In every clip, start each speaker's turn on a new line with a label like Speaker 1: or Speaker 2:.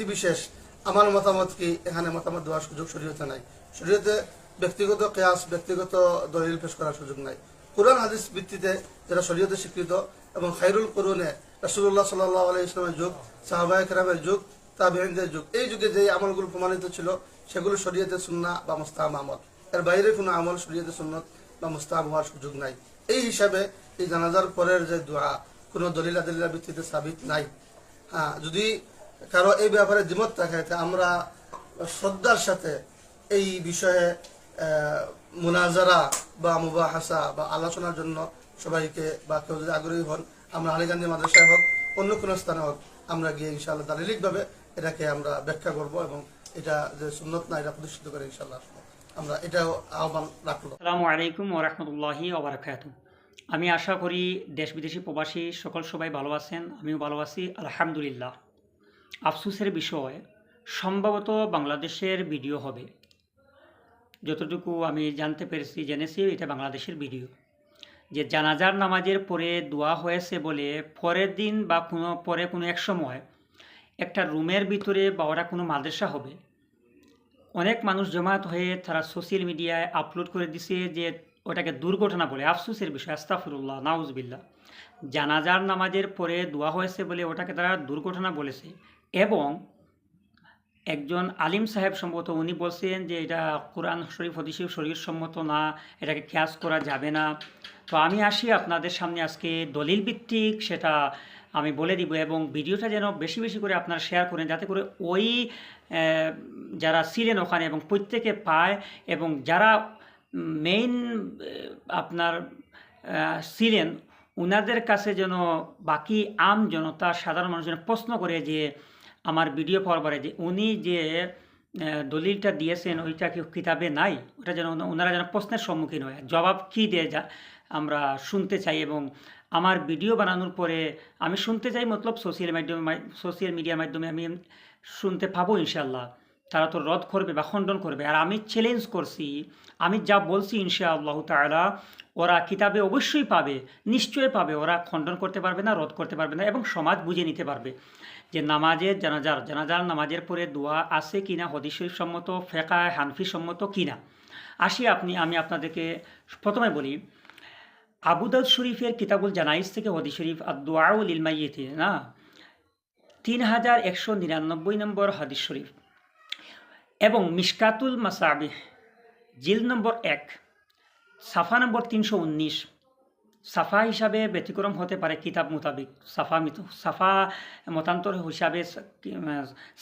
Speaker 1: ব্যক্তি বিশেষ আমার মতামত কি? এখানে মতামত দেওয়ার সুযোগ শরীয়তে নাই। শরীয়তে ব্যক্তিগত কেয়াস, ব্যক্তিগত দলিল পেশ করার সুযোগ নাই। কোরআন, হাদিস ভিত্তিতে যারা শরীয়তে স্বীকৃত এবং খাইরুল করুনে রাসুল্লাহ সাল্লাহ আলাই ইসলামের যুগ সাহাবাহ কেরামের যুগ তাবিনদের যুগ, এই যুগে যে আমলগুলো প্রমাণিত ছিল, সেগুলো শরীয়তে সুন্না বা মুস্তাহাম আমল। এর বাইরে কোনো আমল শরীয়তে সুন্নত বা মুস্তাহাম হওয়ার সুযোগ নাই। এই হিসাবে এই জানাজার পরের যে দোয়া, কোনো দলিলা দলিলা ভিত্তিতে সাবিত নাই। হ্যাঁ যদি কারও এই ব্যাপারে দ্বিমত থাকে আমরা শ্রদ্ধার সাথে এই বিষয়ে মুনাজারা বা মুবাহাসা বা আলোচনার জন্য সবাইকে, বা কেউ যদি আগ্রহী হন, আমরা আলিগান্ধী মাদ্রাসায় হোক, অন্য কোনো স্থানে হোক, আমরা গিয়ে ইনশাআল্লাহ দালিলিকভাবে এটাকে আমরা ব্যাখ্যা করব এবং এটা যে সুন্নত না, এটা প্রতিষ্ঠিত করে ইনশাআল্লাহ আসব। আমরা এটাও আহ্বান রাখল
Speaker 2: আসসালামু আলাইকুম ও রহমতুল্লাহি ওবরাকাত আমি আশা করি দেশ বিদেশি প্রবাসী সকল সবাই ভালো আছেন, আমিও ভালো আছি, আলহামদুলিল্লাহ। আফসোসের বিষয়, সম্ভবত বাংলাদেশের ভিডিও হবে। যতটুকু আমি জানতে পেরেছি, জেনেছি, এটা বাংলাদেশের ভিডিও। যে জানাজার নামাজের পরে দোয়া হয়েছে বলে পরের দিন বা কোনো, পরে কোনো এক সময় একটা রুমের ভিতরে বা ওরা কোনো মাদ্রাসা হবে। অনেক মানুষ জমায়েত হয়ে তারা সোশ্যাল মিডিয়ায় আপলোড করে দিছে যে ওটাকে দুর্ঘটনা বলে। আফসোসের বিষয় আস্তাফিরুল্লাহ নাউজবিল্লা জানাজার নামাজের পরে দোয়া হয়েছে বলে ওটাকে তারা দুর্ঘটনা বলেছে। এবং একজন আলিম সাহেব সম্ভবত উনি বলছেন যে এটা কোরআন শরীফ, হদিস শরীর সম্মত না, এটাকে খেয়াস করা যাবে না। তো আমি আসি আপনাদের সামনে আজকে দলিল ভিত্তিক, সেটা আমি বলে দিব এবং ভিডিওটা যেন বেশি বেশি করে আপনারা শেয়ার করেন, যাতে করে ওই যারা ছিলেন ওখানে এবং প্রত্যেকে পায় এবং যারা মেইন আপনার ছিলেন ওনাদের কাছে যেন বাকি আম জনতা, সাধারণ মানুষ যেন প্রশ্ন করে যে আমার ভিডিও পরে যে উনি যে দলিলটা দিয়েছেন, ওইটা কি কিতাবে নাই ওটা যেন ওনারা যেন প্রশ্নের সম্মুখীন হয়। জবাব কী দিয়ে যা আমরা শুনতে চাই এবং আমার ভিডিও বানানোর পরে আমি শুনতে চাই, মতলব সোশ্যাল মাধ্যমে সোশ্যাল মিডিয়ার মাধ্যমে আমি শুনতে পাবো ইনশাল্লাহ তারা তো রদ করবে বা খণ্ডন করবে। আর আমি চ্যালেঞ্জ করছি, আমি যা বলছি ইনশাআল্লাহ তাআলা, ওরা কিতাবে অবশ্যই পাবে, নিশ্চয়ই পাবে। ওরা খণ্ডন করতে পারবে না, রদ করতে পারবে না এবং সমাজ বুঝে নিতে পারবে যে নামাজের জানাজার জানাজার নামাজের পরে দোয়া আছে কিনা হদিস শরীফ সম্মত ফেকায় হানফি সম্মত কিনা। আসি আপনি, আমি আপনাদেরকে প্রথমে বলি আবুদাউদ শরীফের কিতাবুল জানাইস থেকে হদি শরীফ আর দোয়াউল ইলমাইয়েতে না? তিন হাজার একশো নিরানব্বই নম্বর হাদিস শরীফ। এবং মিশকাতুল মাসাবিহ, জিল নম্বর এক, সাফা নম্বর তিনশো উনিশ। সাফা হিসাবে ব্যতিক্রম হতে পারে কিতাব মোতাবিক। সাফা সাফা মতান্তর হিসাবে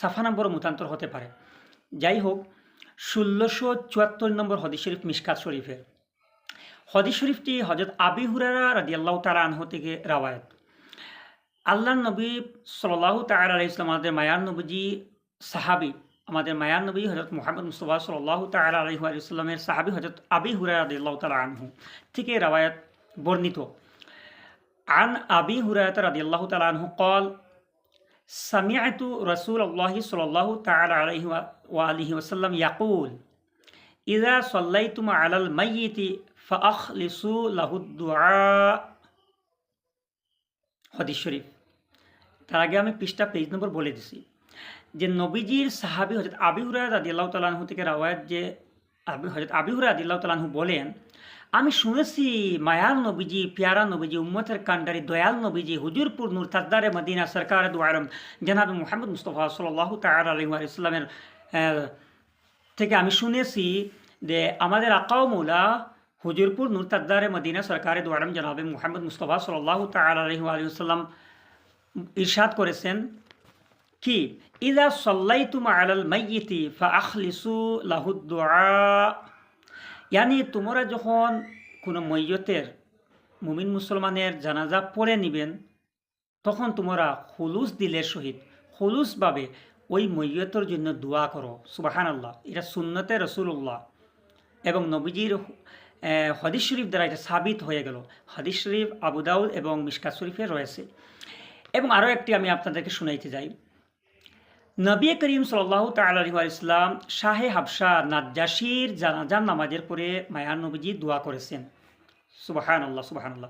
Speaker 2: সাফা নম্বর মতান্তর হতে পারে। যাই হোক ষোলোশো চুয়াত্তর নম্বর হদিস শরীফ মিশকাত শরীফের। হদিস শরীফটি হজরত আবি হুরারা রাদিয়াল্লাহ তালা আনহ থেকে রাওয়ায়ত। আল্লাহ নবী সাল্লাহ তাল আলাইসলাম আমাদের মায়ার নবীজি, সাহাবি আমাদের মায়ার নবী হজরত মোহাম্মদ মুস্তফা সাল্লাহ তাল আলহিহাস্লামের সাহাবি হজরত আবি হুরারা রাদিয়াল্লাহ তালা আনহু থেকে রাওয়ায়ত বর্ণিত عن أبي هريرة رضي الله تعالى عنه قال سمعت رسول الله صلى الله تعالى عليه وآله وسلم يقول إذا صليتم على الميت فأخلصوا له الدعاء হদিস শরীফ তার আগে আমি পৃষ্ঠা পেজ নম্বর বলে দিছি যে নবীজির সাহাবি হজরত আবি হুরায় রাদিয়াল্লাহ তালাহু থেকে রাওয়ায়ত যে হজরত আবি হুরায় তালাহু বলেন, আমি শুনেছি মায়াল নবীজি, পিয়ারা নবীজি, উম্মতের কান্ডারি দয়াল নবীজি, হুজুরপুর নূর তাজদারে মদিনা সরকার দুয়ারম জনাব মোহাম্মদ মুস্তফা সাল্লাহ তার ইসলামের থেকে আমি শুনেছি যে আমাদের আকাও মৌলা হুজুরপুর নূর তাজদারে মদিনা সরকারে দুয়ারম জনাবে মোহাম্মদ মুস্তফা সাল্লাহ তার আলহি আলিয়াল্লাম ইরশাদ করেছেন কি? ইদা সল্লাইতুম আলাল মাইয়িতি ফা আখলিসু লাহুদ্দুআ ইয়ানি তোমরা যখন কোনো মৈয়তের মুমিন মুসলমানের জানাজা পড়ে নিবেন, তখন তোমরা হুলুস দিলের সহিত হুলুসভাবে ওই মৈয়তের জন্য দোয়া করো। সুবাহান আল্লাহ এটা সুন্নতে রসুল্লাহ এবং নবীজির হাদিস শরীফ দ্বারা এটা সাবিত হয়ে গেল। হাদিস শরীফ আবুদাউদ এবং মিশকা শরীফে রয়েছে। এবং আরও একটি আমি আপনাদেরকে শুনাইতে যাই নবী করিম সাল্লাহ ইসলাম শাহে হাবসা নাজ্জাসির জানাজান নামাজের পরে মায়ার নবীজি দোয়া করেছেন। সুবাহান আল্লাহ সুবাহান আল্লাহ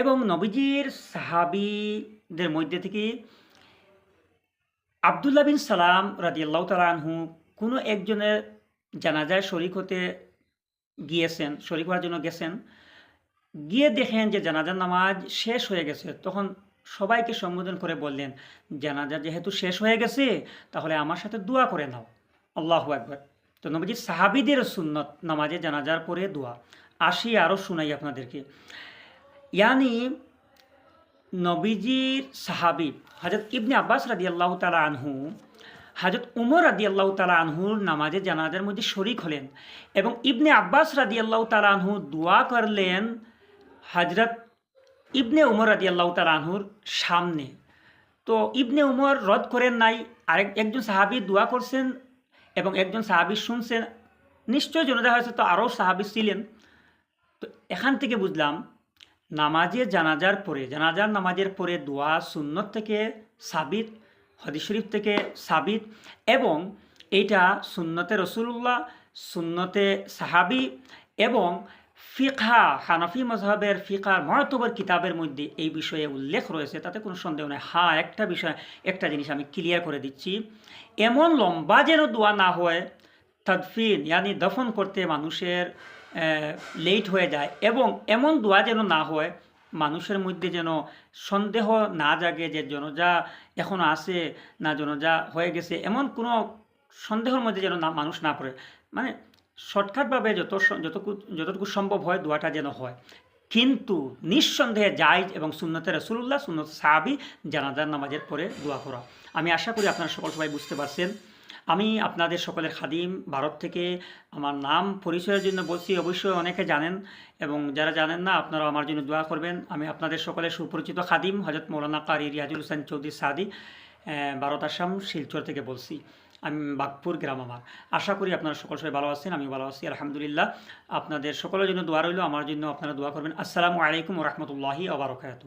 Speaker 2: এবং নবীজির সাহাবিদের মধ্যে থেকে আবদুল্লাহ বিন সালাম রাদিয়াল্লাহ তালা আনহু কোনো একজনের জানাজায় শরিক হতে গিয়েছেন, শরিক হওয়ার জন্য গেছেন। গিয়ে দেখেন যে জানাজার নামাজ শেষ হয়ে গেছে। তখন সবাইকে সম্বোধন করে বললেন, জানাজা যেহেতু শেষ হয়ে গেছে, তাহলে আমার সাথে দোয়া করে নাও। আল্লাহ একবার তো নবীজি সাহাবিদের সুন্নত, নামাজে জানাজার পরে দোয়া। আসি আরও শুনাই আপনাদেরকে। ইয়ানি নবীজির সাহাবি হজরত ইবনে আব্বাস রাদি আল্লাহ তালা আনহু হজরত উমর রাদি আল্লাহ তালা আনহুর নামাজে জানাজার মধ্যে শরিক হলেন এবং ইবনে আব্বাস রাদি আল্লাহ তালা আনহু দোয়া করলেন হজরত ইবনে উমর রাদি আল্লাহ আনহুর সামনে। তো ইবনে উমর রদ করেন নাই, আরেক, একজন সাহাবি দোয়া করছেন এবং একজন সাহাবি শুনছেন। নিশ্চয় জনদা হয়েছে, তো আরও সাহাবি ছিলেন। তো এখান থেকে বুঝলাম, নামাজে জানাজার পরে, জানাজার নামাজের পরে দোয়া সুন্নত থেকে সাবিত হদি শরীফ থেকে সাবিত এবং এইটা সুন্নতে রসুল্লাহ, সুন্নতে সাহাবি এবং ফিকহা, হানফি মজহাবের ফিকার মহতবর কিতাবের মধ্যে এই বিষয়ে উল্লেখ রয়েছে, তাতে কোনো সন্দেহ নেই। হা, একটা বিষয়, একটা জিনিস আমি ক্লিয়ার করে দিচ্ছি। এমন লম্বা যেন দোয়া না হয়, তদফিন, ইয়ানি দফন করতে মানুষের লেট হয়ে যায় এবং এমন দোয়া যেন না হয়, মানুষের মধ্যে যেন সন্দেহ না জাগে যে জনজা এখনও আছে না জনজা হয়ে গেছে, এমন কোনো সন্দেহের মধ্যে যেন না, মানুষ না পড়ে। মানে শর্টকাটভাবে যত যতটুকু যতটুকু সম্ভব হয় দোয়াটা যেন হয়। কিন্তু নিঃসন্দেহে জায়জ এবং সুন্নতে রসুল্লাহ সুন্নত সাহাবি জানাজার নামাজের পরে দোয়া করা। আমি আশা করি আপনারা সকল সবাই বুঝতে পারছেন। আমি আপনাদের সকলের খাদিম ভারত থেকে আমার নাম পরিচয়ের জন্য বলছি, অবশ্যই অনেকে জানেন এবং যারা জানেন না আপনারা আমার জন্য দোয়া করবেন। আমি আপনাদের সকলের সুপরিচিত খাদিম হজরত মৌলানা কারি রিয়াজুল হোসেন চৌধুরী সাদি ভারত আসাম, শিলচর থেকে বলছি। আমি বাগপুর গ্রাম আমার। আশা করি আপনারা সকল সবাই ভালো আছেন আমি ভালো আছি, আলহামদুলিল্লাহ। আপনাদের সকলের জন্য দোয়া রইল, আমার জন্য আপনারা দোয়া করবেন। আসসালামু আলাইকুম রহমতুল্লাহি আবরকাত